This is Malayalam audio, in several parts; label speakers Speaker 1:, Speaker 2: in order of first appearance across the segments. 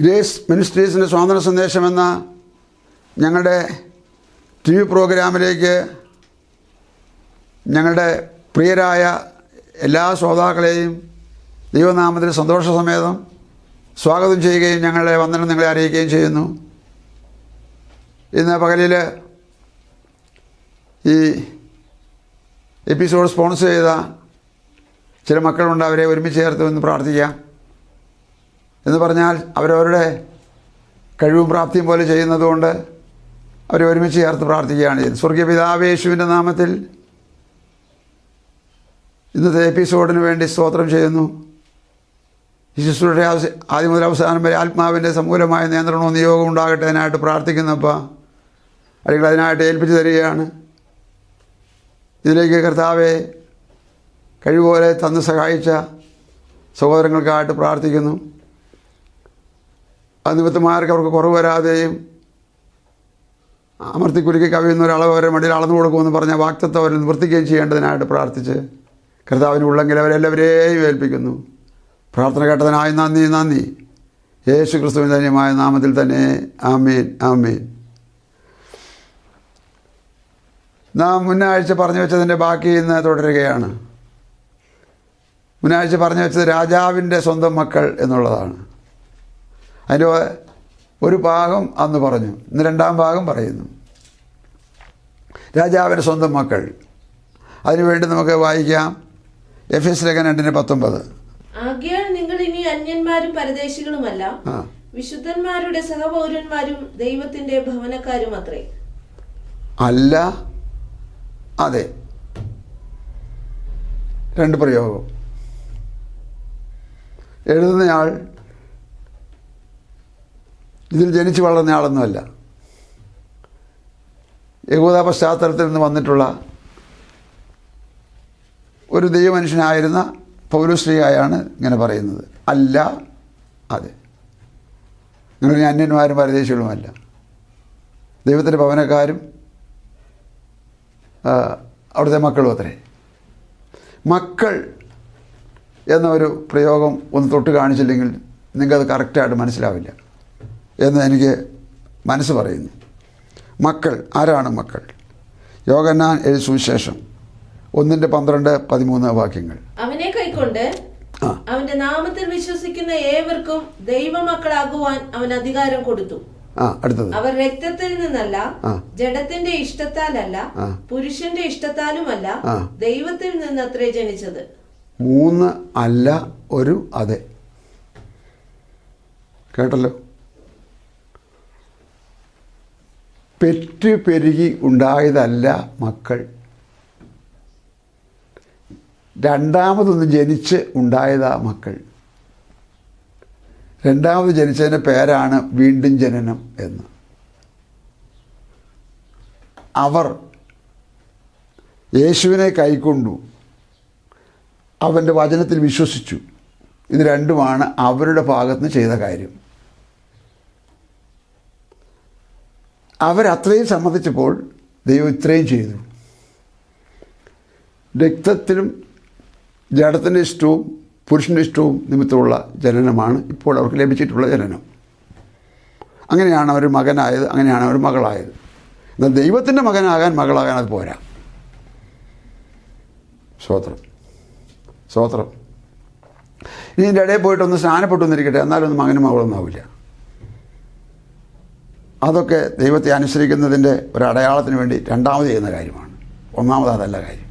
Speaker 1: ഗ്രേസ് മിനിസ്ട്രീസിൻ്റെ സ്വാതന്ത്ര്യ സന്ദേശമെന്ന ഞങ്ങളുടെ ടി വി പ്രോഗ്രാമിലേക്ക് ഞങ്ങളുടെ പ്രിയരായ എല്ലാ ശ്രോതാക്കളെയും ദൈവനാമത്തിൽ സമേതം സ്വാഗതം ചെയ്യുകയും ഞങ്ങളുടെ വന്ദനം നിങ്ങളെ അറിയിക്കുകയും ചെയ്യുന്നു ഇന്ന് പകലിൽ ഈ എപ്പിസോഡ് സ്പോൺസർ ചെയ്ത ചില മക്കളുണ്ട് അവരെ ഒരുമിച്ച് ചേർത്ത് എന്ന് പ്രാർത്ഥിക്കാം എന്ന് പറഞ്ഞാൽ അവരവരുടെ കഴിവും പ്രാപ്തിയും പോലെ ചെയ്യുന്നതുകൊണ്ട് അവരെ ഒരുമിച്ച് ചേർത്ത് പ്രാർത്ഥിക്കുകയാണ് ചെയ്യുന്നത് സ്വർഗീയ പിതാവേശുവിൻ്റെ നാമത്തിൽ ഇന്നത്തെ എപ്പിസോഡിന് വേണ്ടി സ്തോത്രം ചെയ്യുന്നു ശിശുരുടെ ആദ്യം മുതൽ അവസാനം വരെ ആത്മാവിൻ്റെ സമൂലമായ നിയന്ത്രണവും നിയോഗവും ഉണ്ടാകട്ടെ അതിനായിട്ട് പ്രാർത്ഥിക്കുന്നപ്പോൾ അല്ലെങ്കിൽ അതിനായിട്ട് ഏൽപ്പിച്ച് തരികയാണ് ഇതിലേക്ക് കർത്താവെ കഴിവുപോലെ തന്ന് സഹായിച്ച സഹോദരങ്ങൾക്കായിട്ട് പ്രാർത്ഥിക്കുന്നു അത് നിമിത്തം ആർക്ക് അവർക്ക് കുറവ് വരാതെയും കുലുക്കി കവിയുന്ന ഒരളവ് അവരെ മടിയിൽ അളന്നു കൊടുക്കുമെന്ന് പറഞ്ഞ വാക്തത്വം അവർ നിവർത്തിക്കുകയും ചെയ്യേണ്ടതിനായിട്ട് പ്രാർത്ഥിച്ച് കർത്താവിന് ഉള്ളെങ്കിൽ അവരെല്ലാവരെയും ഏൽപ്പിക്കുന്നു പ്രാർത്ഥന കേട്ടതിനായി നന്ദി നന്ദി യേശു ക്രിസ്തുവിൻ്റെ നാമത്തിൽ തന്നെ ആമീൻ ആമീൻ നാം മുന്നാഴ്ച പറഞ്ഞു വെച്ചതിൻ്റെ ബാക്കി ഇന്ന് തുടരുകയാണ് മുന്നാഴ്ച പറഞ്ഞു വെച്ചത് രാജാവിൻ്റെ സ്വന്തം മക്കൾ എന്നുള്ളതാണ് അതിൻ്റെ ഒരു ഭാഗം അന്ന് പറഞ്ഞു ഇന്ന് രണ്ടാം ഭാഗം പറയുന്നു രാജാവിൻ്റെ സ്വന്തം മക്കൾ അതിനുവേണ്ടി നമുക്ക് വായിക്കാം എഫ് എസ് ലേഖൻ രണ്ടിന് പത്തൊമ്പത്
Speaker 2: നിങ്ങൾ ഇനി അന്യന്മാരും പരദേശികളുമല്ല വിശുദ്ധന്മാരുടെ സഹപൗരന്മാരും ദൈവത്തിന്റെ ഭവനക്കാരും അത്രേ
Speaker 1: അല്ല അതെ രണ്ട് പ്രയോഗം എഴുതുന്നയാൾ ഇതിൽ ജനിച്ചു വളർന്ന ആളൊന്നുമല്ല യഹൂദ പശ്ചാത്തലത്തിൽ നിന്ന് വന്നിട്ടുള്ള ഒരു ദൈവമനുഷ്യനായിരുന്ന പൗരശ്രീയായാണ് ഇങ്ങനെ പറയുന്നത് അല്ല അതെ നിങ്ങൾ അന്യന്മാരും പരദേശികളുമല്ല ദൈവത്തിൻ്റെ ഭവനക്കാരും അവിടുത്തെ മക്കളും അത്രേ മക്കൾ എന്ന ഒരു പ്രയോഗം ഒന്ന് തൊട്ട് കാണിച്ചില്ലെങ്കിൽ നിങ്ങൾക്കത് കറക്റ്റായിട്ട് മനസ്സിലാവില്ല എന്ന് എനിക്ക് മനസ്സ് പറയുന്നു മക്കൾ ആരാണ് മക്കൾ യോഗന്നാൻ എഴു സുവിശേഷം ഒന്നിന്റെ പന്ത്രണ്ട് പതിമൂന്ന് വാക്യങ്ങൾ
Speaker 2: അവനെ കൈക്കൊണ്ട് അവന്റെ നാമത്തിൽ വിശ്വസിക്കുന്ന ഏവർക്കും ദൈവമക്കളാകുവാൻ അവൻ അധികാരം കൊടുത്തു അവർ രക്തത്തിൽ നിന്നല്ല ജഡത്തിന്റെ ഇഷ്ടത്താലല്ല പുരുഷന്റെ ഇഷ്ടത്താലുമല്ല ദൈവത്തിൽ നിന്ന് അത്രേ ജനിച്ചത്
Speaker 1: മൂന്ന് അല്ല ഒരു അതെ കേട്ടല്ലോ പെറ്റ് പെരുകി ഉണ്ടായതല്ല മക്കൾ രണ്ടാമതൊന്ന് ജനിച്ച് ഉണ്ടായതാ മക്കൾ രണ്ടാമത് ജനിച്ചതിൻ്റെ പേരാണ് വീണ്ടും ജനനം എന്ന് അവർ യേശുവിനെ കൈക്കൊണ്ടു അവൻ്റെ വചനത്തിൽ വിശ്വസിച്ചു ഇത് രണ്ടുമാണ് അവരുടെ ഭാഗത്ത് ചെയ്ത കാര്യം അവരത്രയും സമ്മതിച്ചപ്പോൾ ദൈവം ഇത്രയും ചെയ്തു രക്തത്തിനും ജഡത്തിൻ്റെ ഇഷ്ടവും പുരുഷൻ്റെ ഇഷ്ടവും നിമിത്തമുള്ള ജനനമാണ് ഇപ്പോൾ അവർക്ക് ലഭിച്ചിട്ടുള്ള ജനനം അങ്ങനെയാണ് അവർ മകനായത് അങ്ങനെയാണ് അവർ മകളായത് എന്നാൽ ദൈവത്തിൻ്റെ മകനാകാൻ മകളാകാൻ അത് പോരാ സ്വോത്രം സ്വോത്രം ഇനി ഇതിൻ്റെ ഇടയിൽ പോയിട്ടൊന്ന് സ്നാനപ്പെട്ടു വന്നിരിക്കട്ടെ എന്നാലൊന്നും മകനും മകളൊന്നും ആവില്ല അതൊക്കെ ദൈവത്തെ അനുസരിക്കുന്നതിൻ്റെ ഒരു അടയാളത്തിന് വേണ്ടി രണ്ടാമത് ചെയ്യുന്ന കാര്യമാണ് ഒന്നാമത് അതല്ല കാര്യം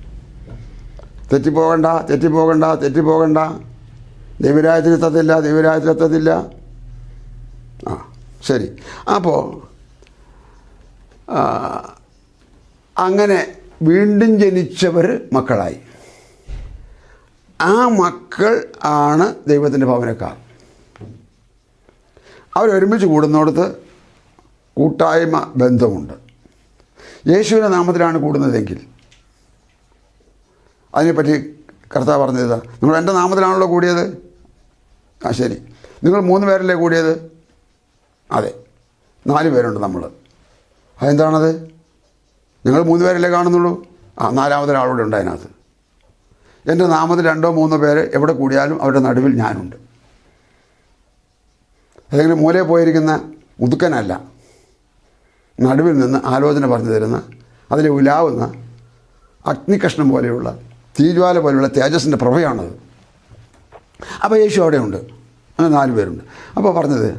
Speaker 1: തെറ്റിപ്പോകണ്ട തെറ്റിപ്പോകണ്ട തെറ്റിപ്പോകണ്ട ദൈവരാജ്യത്തെത്തില്ല ദൈവരാജ്യത്തെത്തില്ല ആ ശരി അപ്പോൾ അങ്ങനെ വീണ്ടും ജനിച്ചവർ മക്കളായി ആ മക്കൾ ആണ് ദൈവത്തിൻ്റെ ഭവനക്കാർ അവരൊരുമിച്ച് കൂടുന്നിടത്ത് കൂട്ടായ്മ ബന്ധമുണ്ട് യേശുവിൻ്റെ നാമത്തിലാണ് കൂടുന്നതെങ്കിൽ അതിനെപ്പറ്റി കർത്താവ് പറഞ്ഞത് നിങ്ങൾ എൻ്റെ നാമത്തിലാണല്ലോ കൂടിയത് ആ ശരി നിങ്ങൾ മൂന്ന് പേരല്ലേ കൂടിയത് അതെ നാല് പേരുണ്ട് നമ്മൾ അതെന്താണത് ഞങ്ങൾ മൂന്ന് പേരല്ലേ കാണുന്നുള്ളൂ ആ നാലാമതൊരാളൂടെ ഉണ്ട് അതിനകത്ത് എൻ്റെ നാമത്തിൽ രണ്ടോ മൂന്നോ പേര് എവിടെ കൂടിയാലും അവരുടെ നടുവിൽ ഞാനുണ്ട് അതെങ്കിലും മൂലയിൽ പോയിരിക്കുന്ന മുതുക്കനല്ല നടുവിൽ നിന്ന് ആലോചന പറഞ്ഞു തരുന്ന അതിലെ ഉലാവുന്ന അഗ്നികഷ്ണം പോലെയുള്ള തീജ്വാല പോലെയുള്ള തേജസ്സിൻ്റെ പ്രഭയാണത് അപ്പോൾ യേശു അവിടെയുണ്ട് അങ്ങനെ നാല് പേരുണ്ട് അപ്പോൾ പറഞ്ഞത്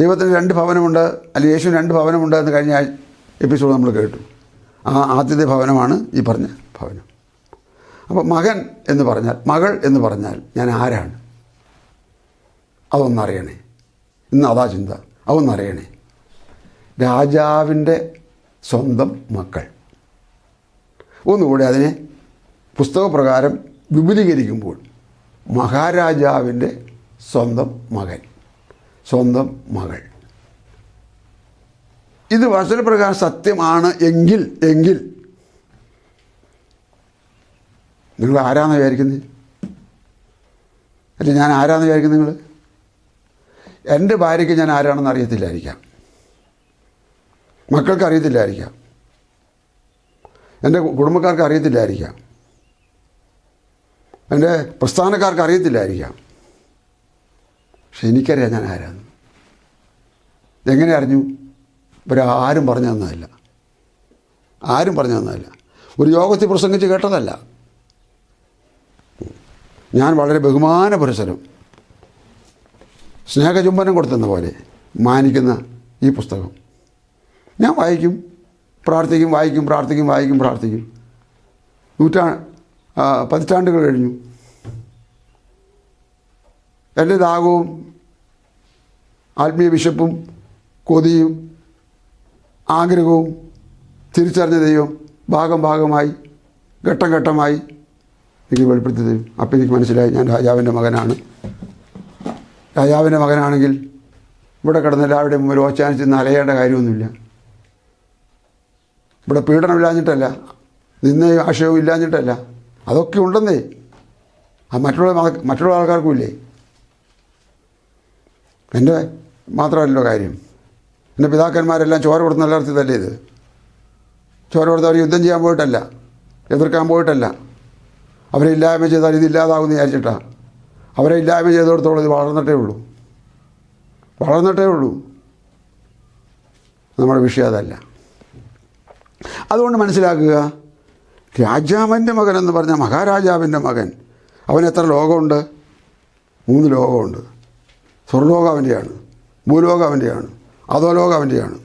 Speaker 1: ദൈവത്തിന് രണ്ട് ഭവനമുണ്ട് അല്ലെങ്കിൽ യേശുവിന് രണ്ട് ഭവനമുണ്ട് എന്ന് കഴിഞ്ഞ എപ്പിസോഡ് നമ്മൾ കേട്ടു ആ ആദ്യത്തെ ഭവനമാണ് ഈ പറഞ്ഞ ഭവനം അപ്പോൾ മകൻ എന്ന് പറഞ്ഞാൽ മകൾ എന്ന് പറഞ്ഞാൽ ഞാൻ ആരാണ് അതൊന്നറിയണേ ഇന്ന് അതാ ചിന്ത അവന്നറിയണേ രാജാവിൻ്റെ സ്വന്തം മക്കൾ ഒന്നുകൂടി അതിനെ പുസ്തകപ്രകാരം വിപുലീകരിക്കുമ്പോൾ മഹാരാജാവിൻ്റെ സ്വന്തം മകൻ സ്വന്തം മകൾ ഇത് വചനപ്രകാരം സത്യമാണ് എങ്കിൽ എങ്കിൽ നിങ്ങൾ ആരാന്ന് വിചാരിക്കുന്നത് അല്ല ഞാൻ ആരാന്ന് വിചാരിക്കുന്നത് നിങ്ങൾ എൻ്റെ ഭാര്യയ്ക്ക് ഞാൻ ആരാണെന്ന് അറിയത്തില്ലായിരിക്കാം മക്കൾക്ക് അറിയത്തില്ലായിരിക്കാം എൻ്റെ കുടുംബക്കാർക്ക് അറിയത്തില്ലായിരിക്കാം എൻ്റെ പ്രസ്ഥാനക്കാർക്ക് അറിയത്തില്ലായിരിക്കാം പക്ഷെ എനിക്കറിയാം ഞാൻ ആരാന്ന് എങ്ങനെ അറിഞ്ഞു ഇവരാരും പറഞ്ഞു തന്നതല്ല ആരും പറഞ്ഞു തന്നതല്ല ഒരു യോഗത്തിൽ പ്രസംഗിച്ച് കേട്ടതല്ല ഞാൻ വളരെ ബഹുമാന പുരസരം സ്നേഹചുംബനം കൊടുത്തെന്ന പോലെ മാനിക്കുന്ന ഈ പുസ്തകം ഞാൻ വായിക്കും പ്രാർത്ഥിക്കും വായിക്കും പ്രാർത്ഥിക്കും വായിക്കും പ്രാർത്ഥിക്കും നൂറ്റാ പതിറ്റാണ്ടുകൾ കഴിഞ്ഞു എൻ്റെ ദാഹവും ആത്മീയ വിശപ്പും കൊതിയും ആഗ്രഹവും തിരിച്ചറിഞ്ഞ ദൈവം ഭാഗം ഭാഗമായി ഘട്ടം ഘട്ടമായി എനിക്ക് വെളിപ്പെടുത്തി തരും അപ്പം എനിക്ക് മനസ്സിലായി ഞാൻ രാജാവിൻ്റെ മകനാണ് രാജാവിൻ്റെ മകനാണെങ്കിൽ ഇവിടെ കിടന്ന് എല്ലാവരുടെയും മുമ്പിൽ ഓച്ചാനിച്ച് നലയേണ്ട കാര്യമൊന്നുമില്ല ഇവിടെ പീഡനമില്ലാഞ്ഞിട്ടല്ല നിന്ന് ആശയവും ഇല്ലാഞ്ഞിട്ടല്ല അതൊക്കെ ഉണ്ടെന്നേ ആ മറ്റുള്ള മറ്റുള്ള ആൾക്കാർക്കും ഇല്ലേ എൻ്റെ മാത്രമല്ലോ കാര്യം എൻ്റെ പിതാക്കന്മാരെല്ലാം ചോര കൊടുത്ത് നിലനിർത്തിയതല്ലേ ഇത് ചോര കൊടുത്ത് അവർ യുദ്ധം ചെയ്യാൻ പോയിട്ടല്ല എതിർക്കാൻ പോയിട്ടല്ല അവരെ ചെയ്താൽ ഇതില്ലാതാകുമെന്ന് വിചാരിച്ചിട്ടാണ് അവരെ ഇല്ലായ്മ ചെയ്തെടുത്തോളം ഇത് വളർന്നിട്ടേ ഉള്ളൂ വളർന്നിട്ടേ ഉള്ളൂ നമ്മുടെ വിഷയം അതല്ല അതുകൊണ്ട് മനസ്സിലാക്കുക രാജാവിൻ്റെ മകൻ എന്ന് പറഞ്ഞാൽ മഹാരാജാവിൻ്റെ മകൻ അവൻ എത്ര ലോകമുണ്ട് മൂന്ന് ലോകമുണ്ട് സ്വർലോകം അവൻ്റെയാണ് ഭൂലോകം അവൻ്റെയാണ് അധോലോകം അവൻ്റെയാണ്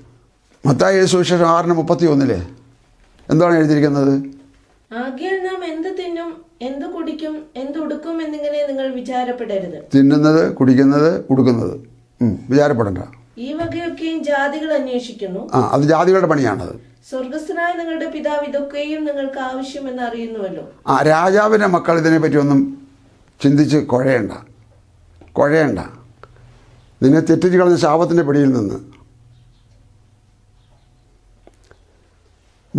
Speaker 1: മത്തായ സുവിശേഷം ആറിന് മുപ്പത്തി ഒന്നിലെ എന്താണ് എഴുതിയിരിക്കുന്നത്
Speaker 2: ആകയാൽ നാം എന്ത് തിന്നും എന്ത് കുടിക്കും എന്ത് ഉടുക്കും എന്നിങ്ങനെ നിങ്ങൾ വിചാരപ്പെടരുത് തിന്നുന്നത്
Speaker 1: കുടിക്കുന്നത് ഉടുക്കുന്നത് വിചാരപ്പെടണ്ട ഈ
Speaker 2: വകയൊക്കെയും ജാതികൾ അന്വേഷിക്കുന്നു ആ
Speaker 1: അത് ജാതികളുടെ പണിയാണത്
Speaker 2: സ്വർഗസ്ഥനായ നിങ്ങളുടെ പിതാവ് ഇതൊക്കെയും നിങ്ങൾക്ക് ആവശ്യമെന്ന് അറിയുന്നുവല്ലോ ആ
Speaker 1: രാജാവിൻ്റെ മക്കൾ ഇതിനെ പറ്റിയൊന്നും ചിന്തിച്ച് കുഴയണ്ട കുഴയണ്ട നിന്നെ തെറ്റിച്ച് കളഞ്ഞ ശാപത്തിൻ്റെ പിടിയിൽ നിന്ന്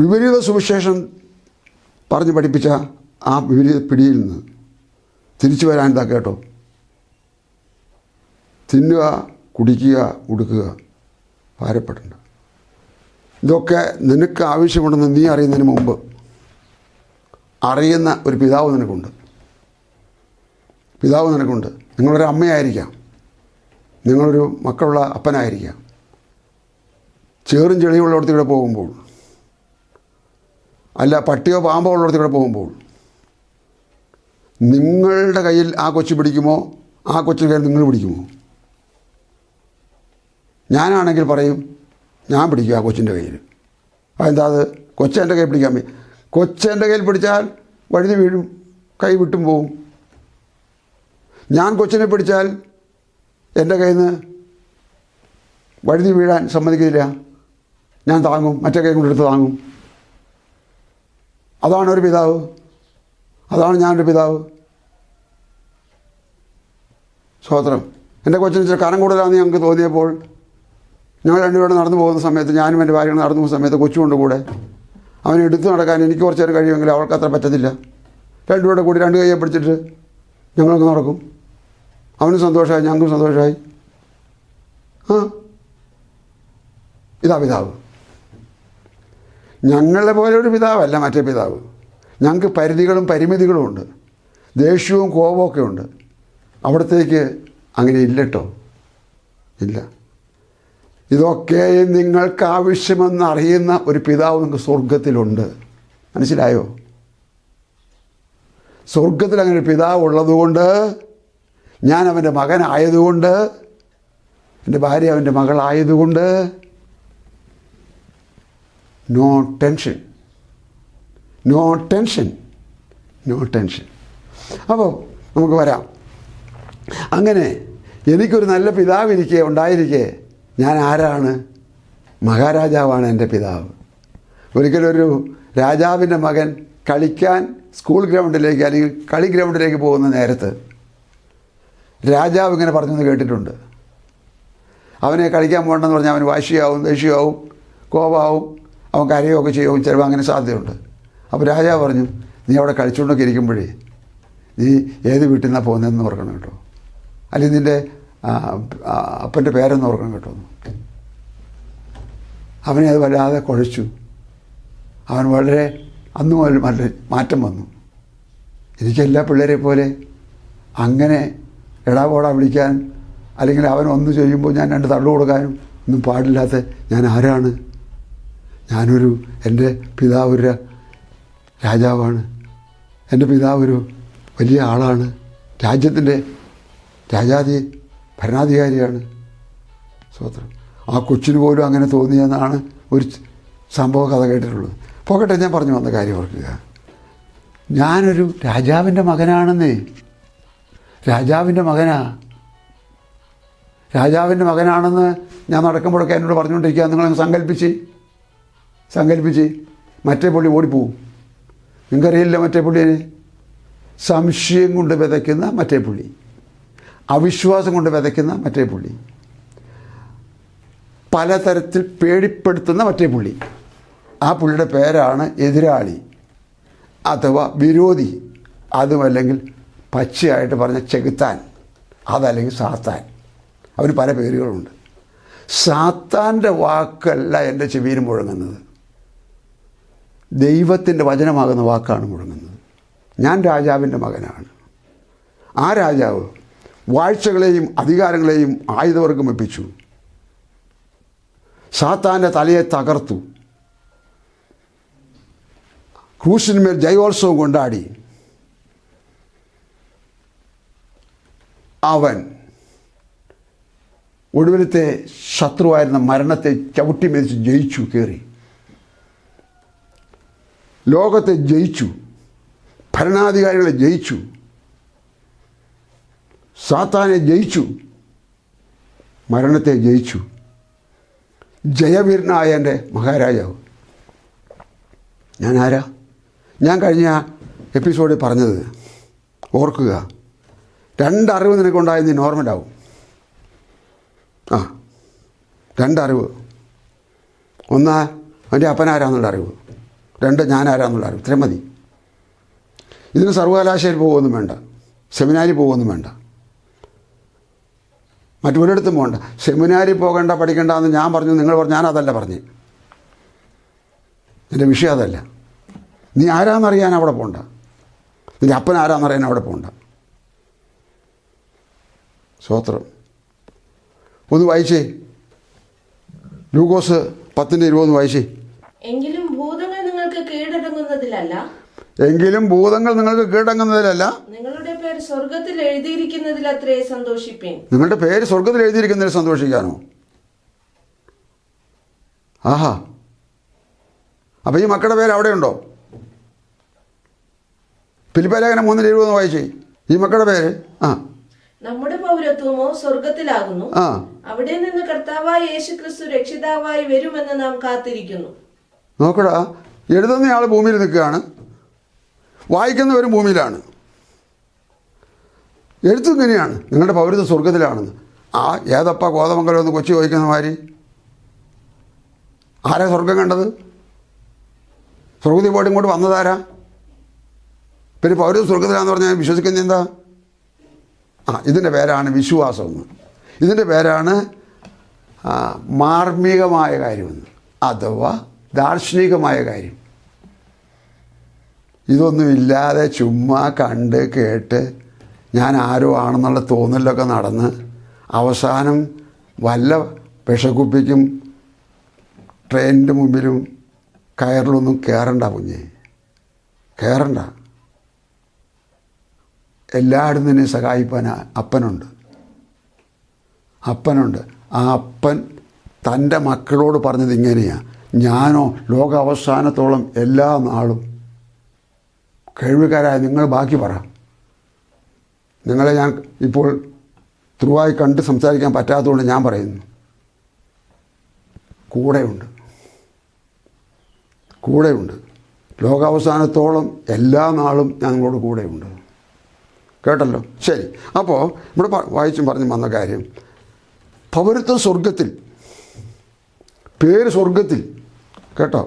Speaker 1: വിപരീത സുവിശേഷം പറഞ്ഞു പഠിപ്പിച്ച ആ വിപരീത പിടിയിൽ നിന്ന് തിരിച്ചു വരാൻ കേട്ടോ തിന്നുക കുടിക്കുക ഉടുക്കുക ഭാരപ്പെട്ടുണ്ട് ഇതൊക്കെ നിനക്ക് ആവശ്യമുണ്ടെന്ന് നീ അറിയുന്നതിന് മുമ്പ് അറിയുന്ന ഒരു പിതാവ് നിനക്കുണ്ട് പിതാവ് നിനക്കുണ്ട് നിങ്ങളൊരു അമ്മയായിരിക്കാം നിങ്ങളൊരു മക്കളുള്ള അപ്പനായിരിക്കാം ചേറും ചെളിയുള്ള അടുത്തൂടെ പോകുമ്പോൾ അല്ല പട്ടിയോ പാമ്പോ ഉള്ളിടത്ത് കൂടെ പോകുമ്പോൾ നിങ്ങളുടെ കയ്യിൽ ആ കൊച്ചു പിടിക്കുമോ ആ കൊച്ചിൻ്റെ കയ്യിൽ നിങ്ങൾ പിടിക്കുമോ ഞാനാണെങ്കിൽ പറയും ഞാൻ പിടിക്കും ആ കൊച്ചിൻ്റെ കയ്യിൽ അതെന്താ അത് കൊച്ചെൻ്റെ കയ്യിൽ പിടിക്കാൻ കൊച്ചെൻ്റെ കയ്യിൽ പിടിച്ചാൽ വഴുതി വീഴും കൈ വിട്ടും പോവും ഞാൻ കൊച്ചിനെ പിടിച്ചാൽ എൻ്റെ കയ്യിൽ നിന്ന് വഴുതി വീഴാൻ സമ്മതിക്കില്ല ഞാൻ താങ്ങും മറ്റേ കൈ കൊണ്ടെടുത്ത് താങ്ങും അതാണ് ഒരു പിതാവ് അതാണ് ഞാനൊരു പിതാവ് സ്വാത്രം എൻ്റെ കൊച്ചിന് ഇച്ചിരി കരം കൂടുതലാണെന്ന് ഞങ്ങൾക്ക് തോന്നിയപ്പോൾ ഞങ്ങൾ രണ്ടുപേരും നടന്നു പോകുന്ന സമയത്ത് ഞാനും എൻ്റെ ഭാര്യ നടന്നു പോകുന്ന സമയത്ത് കൊച്ചുകൊണ്ട് കൂടെ അവനെ എടുത്തു നടക്കാൻ എനിക്ക് കുറച്ച് നേരം കഴിയുമെങ്കിൽ അവൾക്ക് അത്ര പറ്റത്തില്ല രണ്ടുപേരുടെ കൂടി രണ്ട് കൈയെ പിടിച്ചിട്ട് ഞങ്ങൾക്ക് നടക്കും അവനും സന്തോഷമായി ഞങ്ങൾക്കും സന്തോഷമായി ആ ഇതാ പിതാവ് ഞങ്ങളെ പോലെ ഒരു പിതാവല്ല മറ്റേ പിതാവ് ഞങ്ങൾക്ക് പരിധികളും പരിമിതികളും ഉണ്ട് ദേഷ്യവും കോപവും ഒക്കെ ഉണ്ട് അവിടത്തേക്ക് അങ്ങനെ ഇല്ലട്ടോ ഇല്ല ഇതൊക്കെ നിങ്ങൾക്ക് ആവശ്യമെന്ന് അറിയുന്ന ഒരു പിതാവ് നിങ്ങൾക്ക് സ്വർഗത്തിലുണ്ട് മനസ്സിലായോ സ്വർഗത്തിൽ അങ്ങനെ ഒരു പിതാവ് ഉള്ളതുകൊണ്ട് ഞാൻ അവൻ്റെ മകനായതുകൊണ്ട് എൻ്റെ ഭാര്യ അവൻ്റെ മകളായതുകൊണ്ട് no tension no tension no tension അപ്പോൾ നമുക്ക് വരാം അങ്ങനെ എനിക്കൊരു നല്ല പിതാവ് ഇരിക്കെ ഉണ്ടായിരിക്കെ ഞാൻ ആരാണ് മഹാരാജാവാണ് എൻ്റെ പിതാവ് ഒരിക്കലൊരു രാജാവിൻ്റെ മകൻ കളിക്കാൻ സ്കൂൾ ഗ്രൗണ്ടിലേക്ക് അല്ലെങ്കിൽ കളി ഗ്രൗണ്ടിലേക്ക് പോകുന്ന നേരത്ത് രാജാവ് ഇങ്ങനെ പറഞ്ഞെന്ന് കേട്ടിട്ടുണ്ട് അവനെ കളിക്കാൻ പോകണമെന്ന് പറഞ്ഞാൽ അവൻ വാശിയാവും ദേഷ്യമാവും കോപാവും അവൻ കരയുമൊക്കെ ചെയ്യുമോ ചിലപ്പോൾ അങ്ങനെ സാധ്യതയുണ്ട് അപ്പോൾ രാജാവ് പറഞ്ഞു നീ അവിടെ കളിച്ചുകൊണ്ടൊക്കെ ഇരിക്കുമ്പോഴേ നീ ഏത് വീട്ടിൽ നിന്നാണ് പോകുന്നതെന്ന് ഓർക്കണം കേട്ടോ അല്ലെങ്കിൽ നിൻ്റെ അപ്പൻ്റെ പേരെന്ന് ഓർക്കണം കേട്ടോ അവനെ അത് വല്ലാതെ കുഴച്ചു അവൻ വളരെ അന്നു മുതൽ നല്ല മാറ്റം വന്നു എനിക്കെല്ലാ എല്ലാ പിള്ളേരെ പോലെ അങ്ങനെ ഇടാവോടാ വിളിക്കാൻ അല്ലെങ്കിൽ അവൻ ഒന്ന് ചെയ്യുമ്പോൾ ഞാൻ രണ്ട് തള്ളു കൊടുക്കാനും ഒന്നും പാടില്ലാത്ത ഞാൻ ആരാണ് ഞാനൊരു എൻ്റെ പിതാവ് ഒരു രാജാവാണ് എൻ്റെ പിതാവ് ഒരു വലിയ ആളാണ് രാജ്യത്തിൻ്റെ രാജാതി ഭരണാധികാരിയാണ് സ്വത്രം ആ കൊച്ചിന് പോലും അങ്ങനെ തോന്നിയെന്നാണ് ഒരു സംഭവ കഥ കേട്ടിട്ടുള്ളത് പോകട്ടെ ഞാൻ പറഞ്ഞു വന്ന കാര്യം ഓർക്കുക ഞാനൊരു രാജാവിൻ്റെ മകനാണെന്നേ രാജാവിൻ്റെ മകനാ രാജാവിൻ്റെ മകനാണെന്ന് ഞാൻ നടക്കുമ്പോഴൊക്കെ എന്നോട് പറഞ്ഞുകൊണ്ടിരിക്കുക നിങ്ങളെ സങ്കല്പിച്ച് സങ്കല്പിച്ച് മറ്റേ പുള്ളി ഓടിപ്പോവും നിങ്ങൾക്കറിയില്ല മറ്റേ പുള്ളിയെ സംശയം കൊണ്ട് വിതയ്ക്കുന്ന മറ്റേ പുള്ളി അവിശ്വാസം കൊണ്ട് വിതയ്ക്കുന്ന മറ്റേ പുള്ളി പലതരത്തിൽ പേടിപ്പെടുത്തുന്ന മറ്റേ പുള്ളി ആ പുള്ളിയുടെ പേരാണ് എതിരാളി അഥവാ വിരോധി അതുമല്ലെങ്കിൽ പച്ചയായിട്ട് പറഞ്ഞ ചെകുത്താൻ അതല്ലെങ്കിൽ സാത്താൻ അവർ പല പേരുകളുണ്ട് സാത്താൻ്റെ വാക്കല്ല എൻ്റെ ചെവിയിൽ മുഴങ്ങുന്നത് ദൈവത്തിൻ്റെ വചനമാകുന്ന വാക്കാണ് മുഴങ്ങുന്നത് ഞാൻ രാജാവിൻ്റെ മകനാണ് ആ രാജാവ് വാഴ്ചകളെയും അധികാരങ്ങളെയും ആയുധവർഗം വെപ്പിച്ചു സാത്താൻ്റെ തലയെ തകർത്തു ക്രൂശിന്മേൽ ജയോത്സവം കൊണ്ടാടി അവൻ ഒടുവിലത്തെ ശത്രുവായിരുന്ന മരണത്തെ ചവിട്ടി ജയിച്ചു കയറി ലോകത്തെ ജയിച്ചു ഭരണാധികാരികളെ ജയിച്ചു സാത്താനെ ജയിച്ചു മരണത്തെ ജയിച്ചു ജയവീരനായ എൻ്റെ മഹാരാജാവ് ഞാൻ ആരാ ഞാൻ കഴിഞ്ഞ എപ്പിസോഡിൽ പറഞ്ഞത് ഓർക്കുക രണ്ടറിവ് നിനക്കുണ്ടായത് നീ ആവും ആ രണ്ടറിവ് ഒന്ന് അവൻ്റെ അപ്പനാരാന്നുള്ള അറിവ് രണ്ട് ഞാൻ ആരാന്നുള്ള അറിവ് ഇത്രയും മതി ഇതിന് സർവകലാശാലയിൽ പോകുമെന്നും വേണ്ട സെമിനാരിൽ പോകുമെന്നും വേണ്ട മറ്റൊരിടത്തും പോകണ്ട സെമിനാരിൽ പോകേണ്ട പഠിക്കേണ്ട എന്ന് ഞാൻ പറഞ്ഞു നിങ്ങൾ പറഞ്ഞു ഞാൻ അതല്ല പറഞ്ഞു എൻ്റെ വിഷയം അതല്ല നീ ആരാന്നറിയാൻ അവിടെ പോകണ്ട നിൻ്റെ അപ്പൻ ആരാന്നറിയാൻ അവിടെ പോകണ്ട സ്വോത്രം ഒന്ന് വായിച്ചേ ലൂക്കോസ് പത്തിൻ്റെ ഇരുപത് വായിച്ചേ
Speaker 2: എങ്കിലും ഭൂതങ്ങളിലല്ല
Speaker 1: എങ്കിലും ഭൂതങ്ങൾ നിങ്ങൾക്ക് കീഴടങ്ങുന്നതിലല്ല നിങ്ങളുടെ
Speaker 2: പേര് സ്വർഗത്തിൽ എഴുതിയിരിക്കുന്നതിൽ അത്രേ സന്തോഷിപ്പേ നിങ്ങളുടെ
Speaker 1: പേര് സ്വർഗത്തിൽ എഴുതിയിരിക്കുന്നതിൽ സന്തോഷിക്കാനോ ആഹാ അപ്പൊ ഈ മക്കളുടെ പേര് അവിടെയുണ്ടോ പിലിപ്പാലേഖനം മൂന്നിൽ എഴുപത് വായിച്ചേ ഈ മക്കളുടെ പേര് ആ
Speaker 2: നമ്മുടെ പൗരത്വമോ സ്വർഗത്തിലാകുന്നു ആ അവിടെ നിന്ന് കർത്താവായ യേശുക്രിസ്തു രക്ഷിതാവായി വരുമെന്ന് നാം കാത്തിരിക്കുന്നു
Speaker 1: നോക്കടാ എഴുതുന്നയാൾ ഭൂമിയിൽ നിൽക്കുകയാണ് വായിക്കുന്നവരും ഭൂമിയിലാണ് എഴുത്തും ഇങ്ങനെയാണ് നിങ്ങളുടെ പൗരത്വം സ്വർഗത്തിലാണെന്ന് ആ ഏതപ്പ കോതമംഗലം എന്ന് കൊച്ചി ചോദിക്കുന്ന മാതിരി ആരാ സ്വർഗം കണ്ടത് സ്വർഗതി പോയിട്ട് ഇങ്ങോട്ട് വന്നതാരാ പിന്നെ പൗരത്വ സ്വർഗത്തിലാന്ന് പറഞ്ഞാൽ വിശ്വസിക്കുന്നത് എന്താ ആ ഇതിൻ്റെ പേരാണ് വിശ്വാസമെന്ന് ഇതിൻ്റെ പേരാണ് മാർമികമായ കാര്യമെന്ന് അഥവാ ദാർശനികമായ കാര്യം ഇതൊന്നുമില്ലാതെ ചുമ്മാ കണ്ട് കേട്ട് ഞാൻ ആരോ ആണെന്നുള്ള തോന്നലൊക്കെ നടന്ന് അവസാനം വല്ല വിഷക്കുപ്പിക്കും ട്രെയിനിൻ്റെ മുമ്പിലും കയറിലൊന്നും കയറണ്ട കുഞ്ഞെ കയറണ്ട എല്ലായിടത്തും തന്നെ സഹായിപ്പാൻ അപ്പനുണ്ട് അപ്പനുണ്ട് ആ അപ്പൻ തൻ്റെ മക്കളോട് പറഞ്ഞത് ഇങ്ങനെയാണ് ഞാനോ ലോകാവസാനത്തോളം എല്ലാ നാളും കഴിവുകാരായ നിങ്ങൾ ബാക്കി പറ നിങ്ങളെ ഞാൻ ഇപ്പോൾ ത്രുവായി കണ്ട് സംസാരിക്കാൻ പറ്റാത്തതുകൊണ്ട് ഞാൻ പറയുന്നു കൂടെയുണ്ട് കൂടെയുണ്ട് ലോകാവസാനത്തോളം എല്ലാ നാളും ഞങ്ങളോട് കൂടെയുണ്ട് കേട്ടല്ലോ ശരി അപ്പോൾ ഇവിടെ വായിച്ചും പറഞ്ഞു വന്ന കാര്യം പൗരത്വം സ്വർഗത്തിൽ പേര് സ്വർഗത്തിൽ കേട്ടോ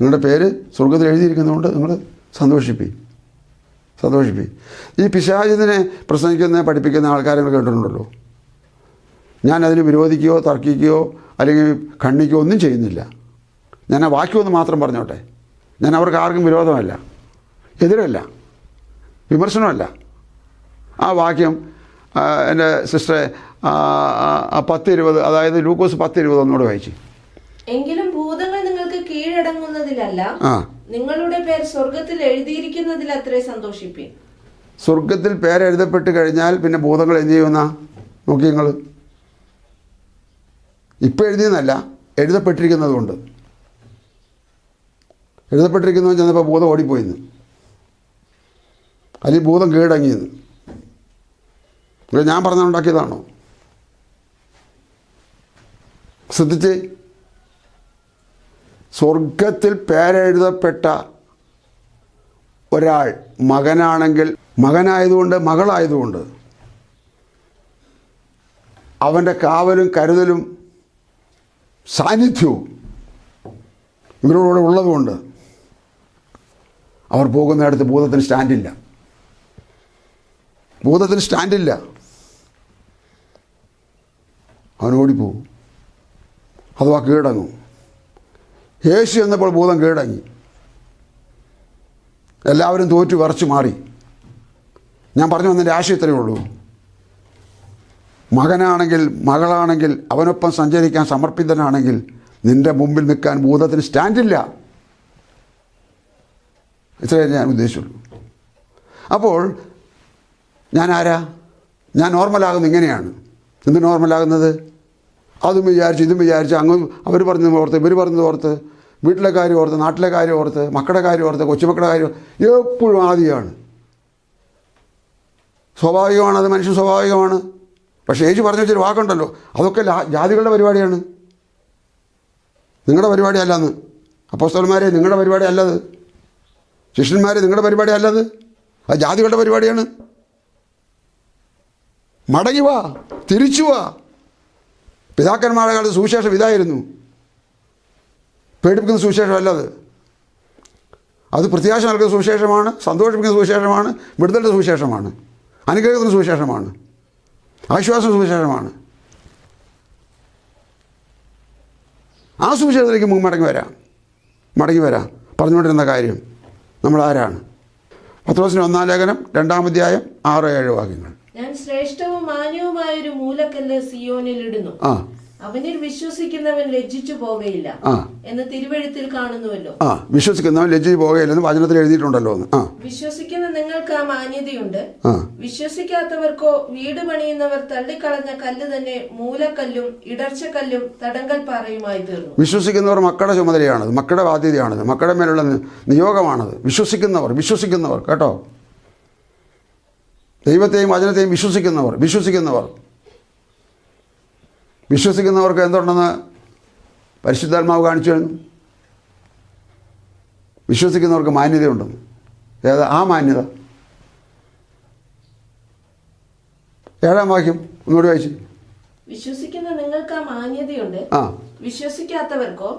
Speaker 1: നിങ്ങളുടെ പേര് സ്വർഗത്തിൽ എഴുതിയിരിക്കുന്നതുകൊണ്ട് നിങ്ങൾ സന്തോഷിപ്പി സന്തോഷിപ്പി ഈ പിശാചിനെ പ്രസംഗിക്കുന്ന പഠിപ്പിക്കുന്ന ആൾക്കാരെ നിങ്ങൾ കേട്ടിട്ടുണ്ടല്ലോ ഞാനതിന് വിരോധിക്കുകയോ തർക്കിക്കുകയോ അല്ലെങ്കിൽ ഖണ്ഡിക്കുകയോ ഒന്നും ചെയ്യുന്നില്ല ഞാൻ ആ വാക്യമൊന്ന് മാത്രം പറഞ്ഞോട്ടെ ഞാൻ അവർക്ക് ആർക്കും വിരോധമല്ല എതിരല്ല വിമർശനമല്ല ആ വാക്യം എൻ്റെ സിസ്റ്ററെ പത്ത് ഇരുപത് അതായത് ലൂക്കോസ് പത്ത് ഇരുപത് ഒന്നുകൂടെ വായിച്ചു
Speaker 2: എങ്കിലും സന്തോഷിക്കുന്നതിലല്ല നിങ്ങളുടെ പേര് സ്വർഗത്തിൽ എഴുതിയിരിക്കുന്നതിൽ അത്രേ സന്തോഷിപ്പിൻ
Speaker 1: സ്വർഗത്തിൽ പേരെഴുതപ്പെട്ട് കഴിഞ്ഞാൽ പിന്നെ ഭൂതങ്ങൾ എന്ത് ചെയ്യുന്ന നോക്കി നിങ്ങൾ ഇപ്പം എഴുതിയെന്നല്ല എഴുതപ്പെട്ടിരിക്കുന്നതുകൊണ്ട് എഴുതപ്പെട്ടിരിക്കുന്നവൻ ചെന്നപ്പോൾ ഭൂതം ഓടിപ്പോയിന്ന് അല്ലെങ്കിൽ ഭൂതം കീഴടങ്ങിയെന്ന് ഞാൻ പറഞ്ഞുണ്ടാക്കിയതാണോ ശ്രദ്ധിച്ചേ സ്വർഗത്തിൽ പേരെഴുതപ്പെട്ട ഒരാൾ മകനാണെങ്കിൽ മകനായതുകൊണ്ട് മകളായതുകൊണ്ട് അവൻ്റെ കാവലും കരുതലും സാന്നിധ്യവും ഇവരോടുകൂടെ ഉള്ളതുകൊണ്ട് അവർ പോകുന്നിടത്ത് ഭൂതത്തിന് സ്റ്റാൻഡില്ല ഭൂതത്തിന് സ്റ്റാൻഡില്ല അവൻ അത് അഥവാ കീഴടങ്ങും യേശു എന്നപ്പോൾ ഭൂതം കീഴടങ്ങി എല്ലാവരും തോറ്റു വിറച്ചു മാറി ഞാൻ പറഞ്ഞു വന്നതിൻ്റെ ആശയം ഇത്രയേ ഉള്ളൂ മകനാണെങ്കിൽ മകളാണെങ്കിൽ അവനൊപ്പം സഞ്ചരിക്കാൻ സമർപ്പിതനാണെങ്കിൽ നിന്റെ മുമ്പിൽ നിൽക്കാൻ ഭൂതത്തിന് സ്റ്റാൻഡില്ല ഇത്രയേ ഞാൻ ഉദ്ദേശിച്ചുള്ളൂ അപ്പോൾ ഞാൻ ആരാ ഞാൻ നോർമലാകുന്നത് ഇങ്ങനെയാണ് എന്ത് നോർമലാകുന്നത് അതും വിചാരിച്ച് ഇതും വിചാരിച്ച് അങ്ങ് അവർ പറഞ്ഞത് ഓർത്ത് ഇവർ പറഞ്ഞത് ഓർത്ത് വീട്ടിലെ കാര്യം ഓർത്ത് നാട്ടിലെ കാര്യം ഓർത്ത് മക്കളുടെ കാര്യം ഓർത്ത് കൊച്ചുമക്കളുടെ കാര്യം എപ്പോഴും ആദ്യമാണ് സ്വാഭാവികമാണ് അത് മനുഷ്യ സ്വാഭാവികമാണ് പക്ഷേ യേശു പറഞ്ഞു വെച്ചൊരു വാക്കുണ്ടല്ലോ അതൊക്കെ ജാതികളുടെ പരിപാടിയാണ് നിങ്ങളുടെ പരിപാടി അപ്പോസ്തലന്മാരെ നിങ്ങളുടെ പരിപാടി അല്ലത് ശിഷ്യന്മാരെ നിങ്ങളുടെ പരിപാടി അല്ലത് അത് ജാതികളുടെ പരിപാടിയാണ് മടങ്ങി വാ തിരിച്ചു വാ പിതാക്കന്മാരുടെ കാലത്ത് സുവിശേഷം ഇതായിരുന്നു പേടിപ്പിക്കുന്ന സുവിശേഷമല്ല അത് അത് പ്രത്യാശ നൽകുന്ന സുവിശേഷമാണ് സന്തോഷിപ്പിക്കുന്ന സുവിശേഷമാണ് വിടുതലിൻ്റെ സുവിശേഷമാണ് അനുഗ്രഹിക്കുന്ന സുവിശേഷമാണ് ആശ്വാസം സുവിശേഷമാണ് ആ സുവിശേഷത്തിലേക്ക് മടങ്ങി വരാം മടങ്ങി വരാം പറഞ്ഞുകൊണ്ടിരുന്ന കാര്യം നമ്മൾ ആരാണ് പത്രോസിന് ഒന്നാം ലേഖനം രണ്ടാമധ്യായം ആറോ ഏഴോ വാക്യങ്ങൾ ഞാൻ
Speaker 2: ശ്രേഷ്ഠവും മാന്യവുമായ ഒരു മൂലക്കല്ല് സിയോനിൽ ഇടുന്നു ആ അവനിൽ വിശ്വസിക്കുന്നവൻ ലജ്ജിച്ചു പോകയില്ല എന്ന് തിരുവഴുത്തിൽ കാണുന്നുവല്ലോ ആ
Speaker 1: വിശ്വസിക്കുന്നവൻ ലജ്ജിച്ചു പോകയില്ലെന്ന് വചനത്തിൽ എഴുതിയിട്ടുണ്ടല്ലോ ആ വിശ്വസിക്കുന്ന
Speaker 2: നിങ്ങൾക്ക് ആ മാന്യതയുണ്ട് വിശ്വസിക്കാത്തവർക്കോ വീട് പണിയുന്നവർ തള്ളിക്കളഞ്ഞ കല്ല് തന്നെ മൂലക്കല്ലും ഇടർച്ചക്കല്ലും തടങ്കൽ പാറയുമായി തീർന്നു വിശ്വസിക്കുന്നവർ
Speaker 1: മക്കളുടെ ചുമതലയാണത് മക്കളുടെ ബാധ്യതയാണത് മക്കളുടെ മേലുള്ള നിയോഗമാണത് വിശ്വസിക്കുന്നവർ വിശ്വസിക്കുന്നവർ കേട്ടോ ദൈവത്തെയും വചനത്തെയും വിശ്വസിക്കുന്നവർ വിശ്വസിക്കുന്നവർ വിശ്വസിക്കുന്നവർക്ക് എന്തുണ്ടെന്ന് പരിശുദ്ധാത്മാവ് കാണിച്ചു തരുന്നു വിശ്വസിക്കുന്നവർക്ക് മാന്യതയുണ്ടെന്ന് ഏതാ ആ മാന്യത ഏഴാം വാക്യം ഒന്നുകൂടി വായിച്ചു
Speaker 2: വിശ്വസിക്കുന്ന നിങ്ങൾക്ക് ആ മാന്യതയുണ്ട് ആ വിശ്വസിക്കാത്തവർക്കോ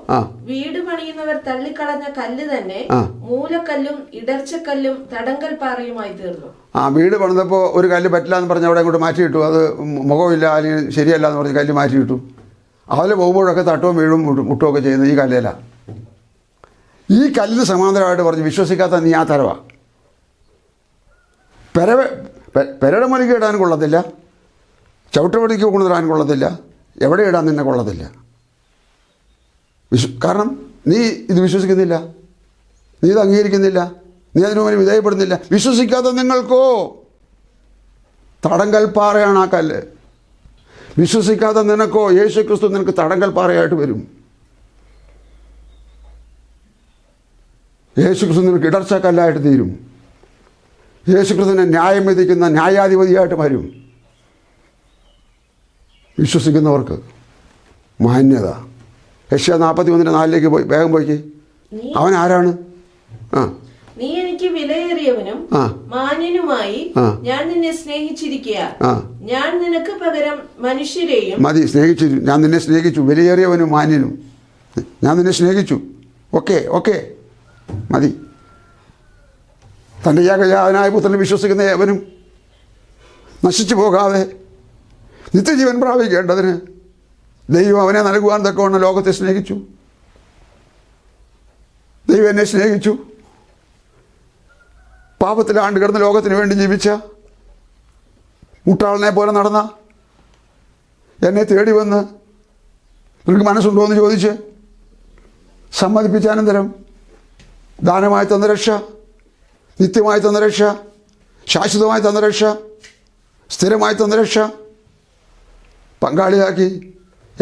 Speaker 2: വീട് പണിയുന്നവർ തള്ളിക്കളഞ്ഞ കല്ല് തന്നെ മൂലക്കല്ലും ഇടർച്ചക്കല്ലും തടങ്കൽ പാറയുമായി തീർന്നു ആ വീട്
Speaker 1: പണിതപ്പോൾ ഒരു കല്ല് പറ്റില്ല എന്ന് പറഞ്ഞ് അവിടെ അങ്ങോട്ട് മാറ്റിയിട്ടു അത് മുഖമില്ല അല്ലെങ്കിൽ ശരിയല്ല എന്ന് പറഞ്ഞ് കല്ല് മാറ്റിയിട്ടു അതിൽ പോകുമ്പോഴൊക്കെ തട്ടവും വീഴും മുട്ടുമൊക്കെ ചെയ്യുന്നത് ഈ കല്ലേല ഈ കല്ലിന് സമാന്തരമായിട്ട് പറഞ്ഞ് വിശ്വസിക്കാത്ത നീ ആ തരവാ പെരവ പെരയുടെ മുലയ്ക്ക് ഇടാൻ കൊള്ളത്തില്ല ചവിട്ടുപടിക്ക് കൊണ്ടുവരാൻ കൊള്ളത്തില്ല എവിടെ ഇടാൻ നിന്നെ കൊള്ളത്തില്ല വിശ്വ കാരണം നീ ഇത് വിശ്വസിക്കുന്നില്ല നീ ഇത് അംഗീകരിക്കുന്നില്ല നീ അതിനുവേണ്ടി വിധേയപ്പെടുന്നില്ല വിശ്വസിക്കാത്ത നിങ്ങൾക്കോ തടങ്കൽപ്പാറയാണ് ആ കല്ല് വിശ്വസിക്കാത്ത നിനക്കോ യേശു ക്രിസ്തു നിനക്ക് തടങ്കൽപ്പാറയായിട്ട് വരും യേശു ക്രിസ്തു നിനക്ക് ഇടർച്ചക്കല്ലായിട്ട് തീരും യേശു ക്രിസ്തുവിനെ ന്യായം വിധിക്കുന്ന ന്യായാധിപതിയായിട്ട് വരും വിശ്വസിക്കുന്നവർക്ക് മാന്യത യഷ്യ നാൽപ്പത്തി മൂന്നിന് നാലിലേക്ക് പോയി വേഗം പോയി അവൻ ആരാണ് ആ
Speaker 2: നീ എനിക്ക് വിലയേറിയവനും മാന്യനുമായി ഞാൻ നിന്നെ ഞാൻ നിനക്ക് പകരം മനുഷ്യരെയും മതി സ്നേഹിച്ചു
Speaker 1: ഞാൻ നിന്നെ സ്നേഹിച്ചു വിലയേറിയവനും മാന്യനും ഞാൻ നിന്നെ സ്നേഹിച്ചു ഓക്കെ ഓക്കെ മതി തൻ്റെ യാഗയാവനായ പുത്രനെ വിശ്വസിക്കുന്ന ഏവനും നശിച്ചു പോകാതെ നിത്യജീവൻ പ്രാപിക്കേണ്ടതിന് ദൈവം അവനെ നൽകുവാൻ തക്കവണ്ണം ലോകത്തെ സ്നേഹിച്ചു ദൈവം എന്നെ സ്നേഹിച്ചു പാപത്തിലാണ്ട് കിടന്ന് ലോകത്തിന് വേണ്ടി ജീവിച്ച മുട്ടാളിനെ പോലെ നടന്ന എന്നെ തേടി വന്ന് നിനക്ക് മനസ്സുണ്ടോ എന്ന് ചോദിച്ച് സമ്മതിപ്പിച്ചാനന്തരം ദാനമായി തന്ന രക്ഷ നിത്യമായി തന്ന രക്ഷ ശാശ്വതമായി തന്ന രക്ഷ സ്ഥിരമായി തന്ന രക്ഷ പങ്കാളിയാക്കി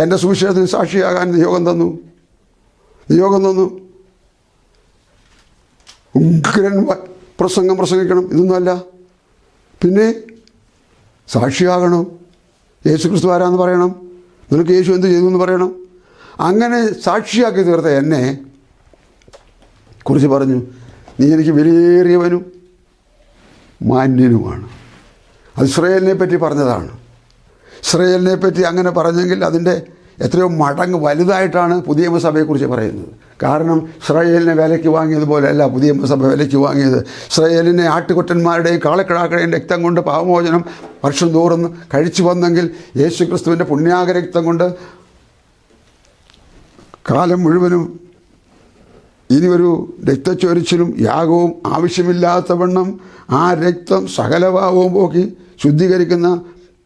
Speaker 1: എൻ്റെ സുവിശേഷത്തിന് സാക്ഷിയാകാൻ നിയോഗം തന്നു നിയോഗം തന്നു ഉഗ്രൻ പ്രസംഗം പ്രസംഗിക്കണം ഇതൊന്നുമല്ല പിന്നെ സാക്ഷിയാകണം യേശു ക്രിസ്തു ആരാന്ന് പറയണം നിനക്ക് യേശു എന്ത് ചെയ്തു എന്ന് പറയണം അങ്ങനെ സാക്ഷിയാക്കി തീർത്ത എന്നെ കുറിച്ച് പറഞ്ഞു നീ എനിക്ക് വിലയേറിയവനും മാന്യനുമാണ് അത് ഇസ്രയേലിനെ പറ്റി പറഞ്ഞതാണ് ഇസ്രയേലിനെ പറ്റി അങ്ങനെ പറഞ്ഞെങ്കിൽ അതിൻ്റെ എത്രയോ മടങ്ങ് വലുതായിട്ടാണ് പുതിയ സഭയെക്കുറിച്ച് പറയുന്നത് കാരണം ഇസ്രായേലിനെ വിലയ്ക്ക് വാങ്ങിയതുപോലെയല്ല പുതിയ സഭ വിലയ്ക്ക് വാങ്ങിയത് ഇസ്രയേലിനെ ആട്ടുകുറ്റന്മാരുടെയും കാളക്കിടാക്കളുടെയും രക്തം കൊണ്ട് പാവമോചനം വർഷം തോറും കഴിച്ചു വന്നെങ്കിൽ യേശു ക്രിസ്തുവിൻ്റെ പുണ്യാകരക്തം കൊണ്ട് കാലം മുഴുവനും ഇനി ഒരു രക്തച്ചൊരിച്ചിലും യാഗവും ആവശ്യമില്ലാത്തവണ്ണം ആ രക്തം സകലഭാവവും പോക്കി ശുദ്ധീകരിക്കുന്ന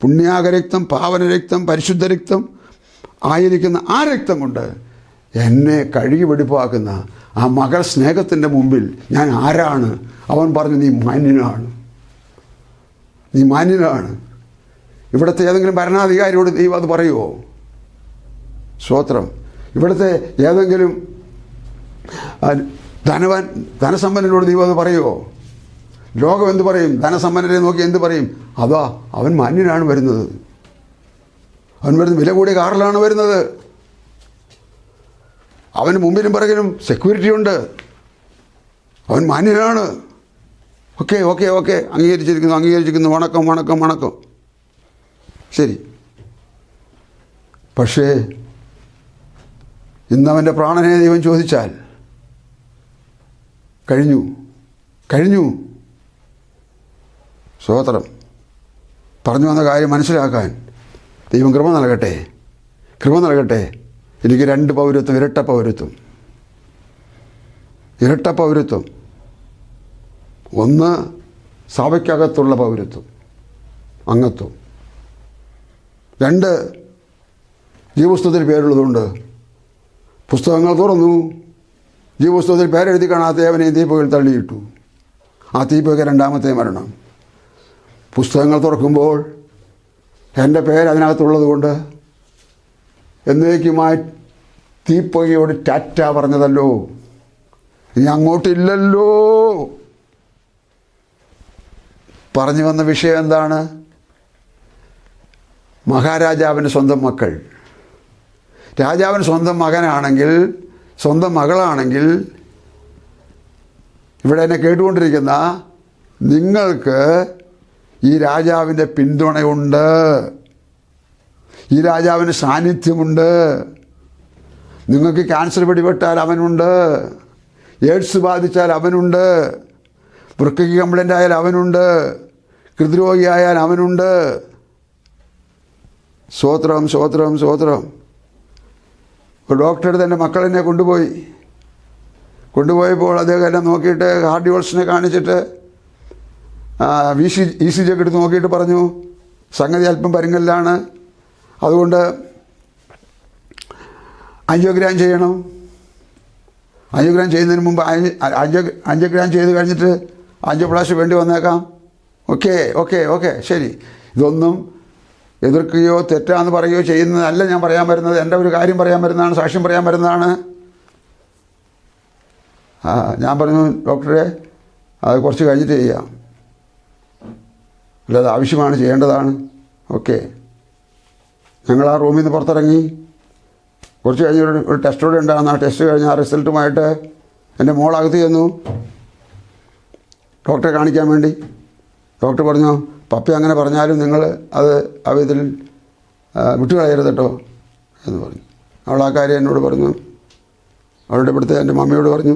Speaker 1: പുണ്യാകരക്തം പാവനരക്തം പരിശുദ്ധ രക്തം ആയിരിക്കുന്ന ആ രക്തം കൊണ്ട് എന്നെ കഴുകി വെടിപ്പാക്കുന്ന ആ മകൾ സ്നേഹത്തിൻ്റെ മുമ്പിൽ ഞാൻ ആരാണ് അവൻ പറഞ്ഞു നീ മാന്യനാണ് നീ മാന്യനാണ് ഇവിടുത്തെ ഏതെങ്കിലും ഭരണാധികാരിയോട് ദൈവം അത് പറയുമോ സ്വോത്രം ഇവിടുത്തെ ഏതെങ്കിലും ധനവാൻ ധനസമ്പന്നനോട് ദൈവം അത് പറയുമോ ലോകം എന്തു പറയും ധനസമ്പന്നരെ നോക്കി എന്തു പറയും അതാ അവൻ മാന്യനാണ് വരുന്നത് അവൻ വരുന്ന വില കൂടിയ കാറിലാണ് വരുന്നത് അവന് മുമ്പിലും പിറകിലും സെക്യൂരിറ്റി ഉണ്ട് അവൻ മാന്യനാണ് ഓക്കെ ഓക്കെ ഓക്കെ അംഗീകരിച്ചിരിക്കുന്നു അംഗീകരിച്ചിരിക്കുന്നു വണക്കം വണക്കം വണക്കം ശരി പക്ഷേ ഇന്നവൻ്റെ പ്രാണനെ ദൈവം ചോദിച്ചാൽ കഴിഞ്ഞു കഴിഞ്ഞു സ്തോത്രം പറഞ്ഞു വന്ന കാര്യം മനസ്സിലാക്കാൻ ദൈവം കൃപ നൽകട്ടെ കൃപ നൽകട്ടെ എനിക്ക് രണ്ട് പൗരത്വം ഇരട്ട പൗരത്വം ഇരട്ട പൗരത്വം ഒന്ന് സഭയ്ക്കകത്തുള്ള പൗരത്വം അംഗത്വം രണ്ട് ജീവപുസ്തകത്തിൽ പേരുള്ളതുകൊണ്ട് പുസ്തകങ്ങൾ തുറന്നു ജീവപുസ്തകത്തിൽ പേരെഴുതി കാണാത്ത അവനെ തീപ്പകയിൽ തള്ളിയിട്ടു ആ തീപ്പക രണ്ടാമത്തെ മരണം പുസ്തകങ്ങൾ തുറക്കുമ്പോൾ എൻ്റെ പേരതിനകത്തുള്ളത് കൊണ്ട് എന്നേക്കുമായി തീപ്പൊയ്യോട് ടാറ്റ പറഞ്ഞതല്ലോ ഇനി അങ്ങോട്ടില്ലല്ലോ പറഞ്ഞു വന്ന വിഷയം എന്താണ് മഹാരാജാവിൻ്റെ സ്വന്തം മക്കൾ രാജാവിന് സ്വന്തം മകനാണെങ്കിൽ സ്വന്തം മകളാണെങ്കിൽ ഇവിടെ എന്നെ കേട്ടുകൊണ്ടിരിക്കുന്ന നിങ്ങൾക്ക് ഈ രാജാവിൻ്റെ പിന്തുണയുണ്ട് ഈ രാജാവിന് സാന്നിധ്യമുണ്ട് നിങ്ങൾക്ക് ക്യാൻസർ പിടിപെട്ടാൽ അവനുണ്ട് എയ്ഡ്സ് ബാധിച്ചാൽ അവനുണ്ട് വൃക്കയ്ക്ക് കംപ്ലൈൻ്റ് ആയാൽ അവനുണ്ട് ഹൃദ്രോഗിയായാൽ അവനുണ്ട് സ്വോത്രം സ്വോത്രം സ്വോത്രം ഒരു ഡോക്ടറുടെ തന്നെ മക്കളെന്നെ കൊണ്ടുപോയി കൊണ്ടുപോയപ്പോൾ അദ്ദേഹം എന്നെ നോക്കിയിട്ട് ഹാർഡിയോൾസിനെ കാണിച്ചിട്ട് V C E C G ഒക്കെ എടുത്ത് നോക്കിയിട്ട് പറഞ്ഞു സംഗതി അല്പം പരുങ്ങലിലാണ് അതുകൊണ്ട് ആൻജിയോഗ്രാം ചെയ്യണം ആൻജിയോഗ്രാം ചെയ്യുന്നതിന് മുമ്പ് അഞ്ചോ ആൻജിയോഗ്രാം ചെയ്ത് കഴിഞ്ഞിട്ട് പ്രാവശ്യം വേണ്ടി വന്നേക്കാം ഓക്കെ ഓക്കെ ഓക്കെ ശരി ഇതൊന്നും എതിർക്കുകയോ തെറ്റാന്ന് പറയുകയോ ചെയ്യുന്നതല്ല ഞാൻ പറയാൻ വരുന്നത് എൻ്റെ ഒരു കാര്യം പറയാൻ വരുന്നതാണ് സാക്ഷ്യം പറയാൻ വരുന്നതാണ് ഞാൻ പറഞ്ഞു ഡോക്ടറെ അത് കുറച്ച് കഴിഞ്ഞിട്ട് ചെയ്യാം അല്ലാതെ ആവശ്യമാണ് ചെയ്യേണ്ടതാണ് ഓക്കെ ഞങ്ങൾ ആ റൂമിൽ നിന്ന് പുറത്തിറങ്ങി കുറച്ച് കഴിഞ്ഞ് ഒരു ടെസ്റ്റ് കൂടെ ഉണ്ടായിരുന്നു ആ ടെസ്റ്റ് കഴിഞ്ഞ് ആ റിസൾട്ടുമായിട്ട് എൻ്റെ മോളകത്ത് ചെന്നു ഡോക്ടറെ കാണിക്കാൻ വേണ്ടി ഡോക്ടർ പറഞ്ഞു പപ്പി അങ്ങനെ പറഞ്ഞാലും നിങ്ങൾ അത് ആ ഇതിൽ വിട്ടുകളയരുത് കേട്ടോ എന്ന് പറഞ്ഞു അവൾ ആ കാര്യം എന്നോട് പറഞ്ഞു അവളുടെ ഇവിടുത്തെ എൻ്റെ മമ്മിയോട് പറഞ്ഞു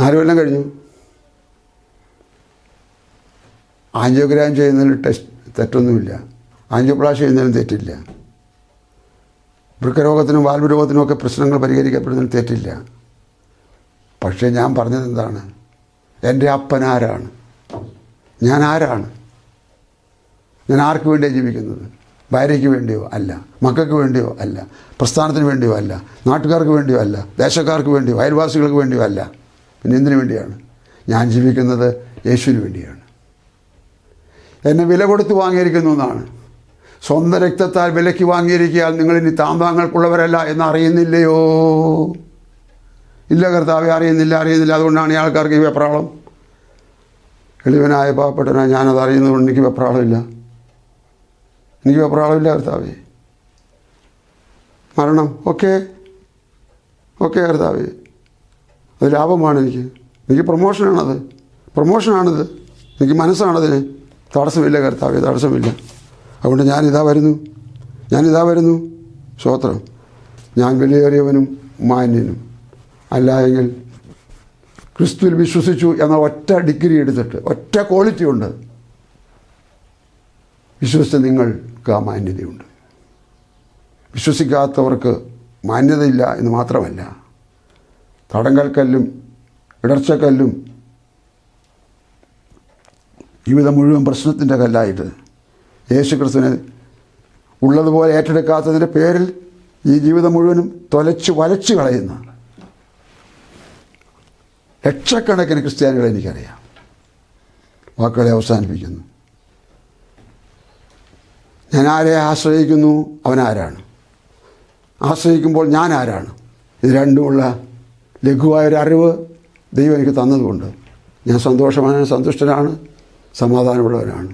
Speaker 1: നാല് കഴിഞ്ഞു ആൻജിയോഗ്രാം ചെയ്യുന്നതിൽ ടെസ്റ്റ് തെറ്റൊന്നുമില്ല ആൻജിയോപ്ലാഷ് ചെയ്യുന്നതിലും തെറ്റില്ല വൃക്കരോഗത്തിനും വാൽവ് രോഗത്തിനും ഒക്കെ പ്രശ്നങ്ങൾ പരിഹരിക്കപ്പെടുന്നതിൽ തെറ്റില്ല പക്ഷേ ഞാൻ പറഞ്ഞത് എന്താണ് എൻ്റെ അപ്പൻ ആരാണ് ഞാൻ ആരാണ് ഞാൻ ആർക്ക് വേണ്ടിയാണ് ജീവിക്കുന്നത് ഭാര്യയ്ക്ക് വേണ്ടിയോ അല്ല മക്കൾക്ക് വേണ്ടിയോ അല്ല പ്രസ്ഥാനത്തിന് വേണ്ടിയോ അല്ല നാട്ടുകാർക്ക് വേണ്ടിയോ അല്ല ദേശക്കാർക്ക് വേണ്ടിയോ അയൽവാസികൾക്ക് വേണ്ടിയോ അല്ല പിന്നെ എന്തിനു വേണ്ടിയാണ് ഞാൻ ജീവിക്കുന്നത് യേശുവിന് വേണ്ടിയാണ് എന്നെ വില കൊടുത്ത് വാങ്ങിയിരിക്കുന്നു എന്നാണ് സ്വന്തം രക്തത്താൽ വിലയ്ക്ക് വാങ്ങിയിരിക്കാൻ നിങ്ങൾ ഇനി താന്താങ്ങൾക്കുള്ളവരല്ല എന്ന് അറിയുന്നില്ലയോ ഇല്ല കർത്താവെ അറിയുന്നില്ല അറിയുന്നില്ല അതുകൊണ്ടാണ് ഈ ആൾക്കാർക്ക് ഈ വെപ്രാളം എളിവനായ പാവപ്പെട്ടനായ ഞാനത് അറിയുന്നതുകൊണ്ട് എനിക്ക് വെപ്രാളമില്ല എനിക്ക് വെപ്രാളമില്ല കർത്താവെ മരണം ഓക്കെ ഓക്കെ കർത്താവെ അത് ലാഭമാണ് എനിക്ക് എനിക്ക് പ്രൊമോഷനാണത് പ്രൊമോഷനാണത് എനിക്ക് മനസ്സാണതിന് തടസ്സമില്ല കർത്താവേ തടസ്സമില്ല അതുകൊണ്ട് ഞാനിതാ വരുന്നു ഞാനിതാ വരുന്നു സ്വോത്രം ഞാൻ വിലയേറിയവനും മാന്യനും അല്ലായെങ്കിൽ ക്രിസ്തുവിൽ വിശ്വസിച്ചു എന്ന ഒറ്റ ഡിഗ്രി എടുത്തിട്ട് ഒറ്റ ക്വാളിറ്റി ഉണ്ട് വിശ്വസിച്ച നിങ്ങൾക്ക് ആ മാന്യതയുണ്ട് വിശ്വസിക്കാത്തവർക്ക് മാന്യതയില്ല എന്ന് മാത്രമല്ല തടങ്കൽക്കല്ലും ഇടർച്ചക്കല്ലും ജീവിതം മുഴുവൻ പ്രശ്നത്തിൻ്റെ കല്ലായിട്ട് യേശു ക്രിസ്തുവിനെ ഉള്ളതുപോലെ ഏറ്റെടുക്കാത്തതിൻ്റെ പേരിൽ ഈ ജീവിതം മുഴുവനും തൊലച്ച് വലച്ചു കളയുന്ന ലക്ഷക്കണക്കിന് ക്രിസ്ത്യാനികൾ എനിക്കറിയാം വാക്കുകളെ അവസാനിപ്പിക്കുന്നു ഞാൻ ആരെ ആശ്രയിക്കുന്നു അവൻ ആരാണ് ആശ്രയിക്കുമ്പോൾ ഞാൻ ആരാണ് ഇത് രണ്ടുമുള്ള ലഘുവായൊരറിവ് ദൈവം എനിക്ക് തന്നതുകൊണ്ട് ഞാൻ സന്തോഷമാണ് സന്തുഷ്ടനാണ് സമാധാനമുള്ളവരാണ്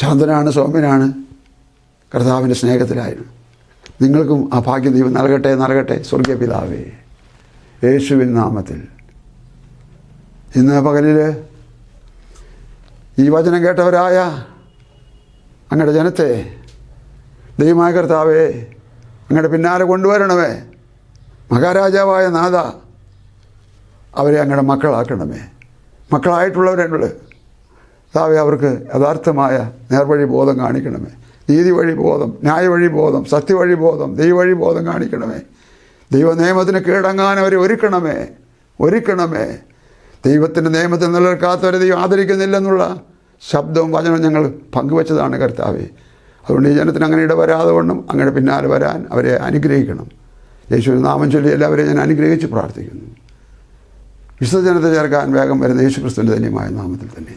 Speaker 1: ശാന്തനാണ് സൗമ്യനാണ് കർത്താവിൻ്റെ സ്നേഹത്തിലായിരുന്നു നിങ്ങൾക്കും ആ ഭാഗ്യം ദൈവം നൽകട്ടെ നൽകട്ടെ സ്വർഗീയ പിതാവേ യേശുവിൻ നാമത്തിൽ ഇന്ന് പകലിൽ ഈ വചനം കേട്ടവരായ അങ്ങയുടെ ജനത്തെ ദൈവമായ കർത്താവേ അങ്ങയുടെ പിന്നാലെ കൊണ്ടുവരണമേ മഹാരാജാവായ നാഥ അവരെ അങ്ങയുടെ മക്കളാക്കണമേ മക്കളായിട്ടുള്ളവരുണ്ട് കർത്താവെ അവർക്ക് യഥാർത്ഥമായ നേർവഴി ബോധം കാണിക്കണമേ നീതി വഴി ബോധം ന്യായവഴി ബോധം സത്യവഴി ബോധം ദൈവവഴി ബോധം കാണിക്കണമേ ദൈവ നിയമത്തിന് കീഴടങ്ങാൻ അവരെ ഒരുക്കണമേ ഒരുക്കണമേ ദൈവത്തിൻ്റെ നിയമത്തിൽ നിലനിൽക്കാത്തവരെ ദൈവം ആദരിക്കുന്നില്ലെന്നുള്ള ശബ്ദവും വചനവും ഞങ്ങൾ പങ്കുവച്ചതാണ് കർത്താവെ അതുകൊണ്ട് ഈ ജനത്തിന് അങ്ങനെ ഇടവരാതെ വണ്ണം അങ്ങനെ പിന്നാലെ വരാൻ അവരെ അനുഗ്രഹിക്കണം യേശു നാമം ചൊല്ലി എല്ലാവരെയും ഞാൻ അനുഗ്രഹിച്ച് പ്രാർത്ഥിക്കുന്നു വിശ്വജനത്തെ ചേർക്കാൻ വേഗം വരുന്ന യേശുക്രിസ്തുവിൻ്റെ ധന്യമായ നാമത്തിൽ തന്നെ